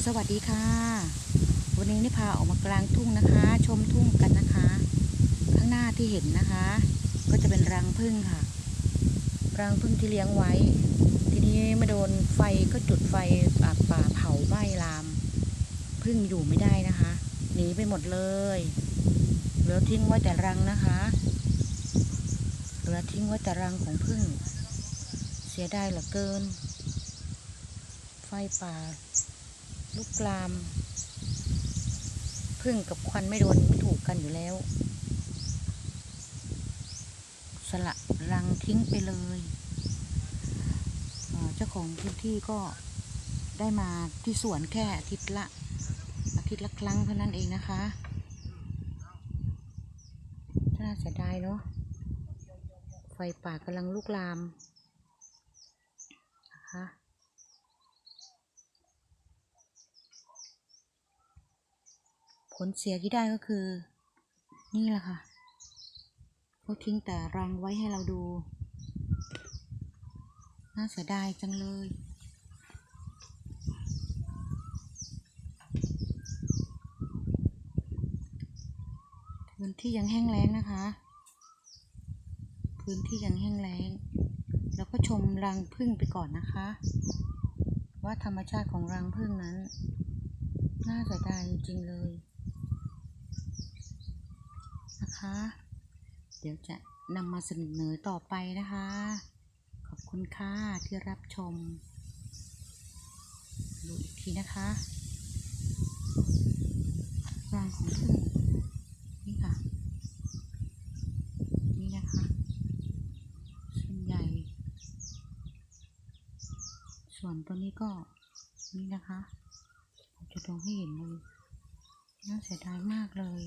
สวัสดีค่ะ วันนี้นี่พาออกมากลางทุ่งนะคะ ชมทุ่งกันนะคะ ข้างหน้าที่เห็นนะคะ ก็จะเป็นรังผึ้งค่ะ รังผึ้งที่เลี้ยงไว้ ทีนี้มาโดนไฟก็จุดไฟป่าปาเผาไหม้ลามผึ้งอยู่ไม่ได้นะคะ หนีไปหมดเลยเหลือทิ้งไว้แต่รังนะคะเหลือทิ้งไว้แต่รังของผึ้งเสียดายเหลือเกิน ไฟป่า ลุกลามพึ่งกับควันไม่โดนไม่ถูกกันอยู่แล้ว สละรังทิ้งไปเลยเอ่อเจ้าของพื้นที่ก็ได้มาที่สวนแค่อาทิตย์ละอาทิตย์ละครั้งเท่านั้นเองนะคะน่าเสียดายเนาะไฟป่ากำลังลุกลามนะคะ ผ ลเสียที่ได้ก็คือ นี่แหละค่ะเขาทิ้งแต่รังไว้ให้เราดู น่าเสียดายจังเลยพื้นที่ยังแห้งแล้งนะคะ พื้นที่ยังแห้งแล้ง แล้วก็ชมรังผึ้งไปก่อนนะคะ ว่าธรรมชาติของรังผึ้งนั้น น่าเสียดายจริงๆเลย นะคะ เดี๋ยวจะนำมาเสนอต่อไปนะคะ ขอบคุณค่ะ ที่รับชม ดูอีกทีนะคะรางของพึ่งนี่ค่ะ นี่นะคะส่วนใหญ่ ส่วนตัวนี้ก็นี่นะคะ ผมจะลงให้เห็นเลยน่าเสียดายมากเลย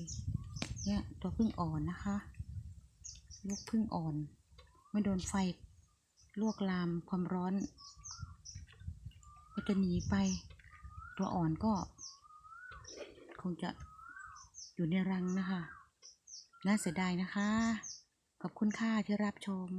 เนี่ยตัวพึ่งอ่อนนะคะ ลูกพึ่งอ่อน ไม่โดนไฟลวกลามความร้อน ก็จะหนีไป ตัวอ่อนก็ คงจะอยู่ในรังนะคะ น่าเสียดายนะคะ ขอบคุณค่าที่รับชม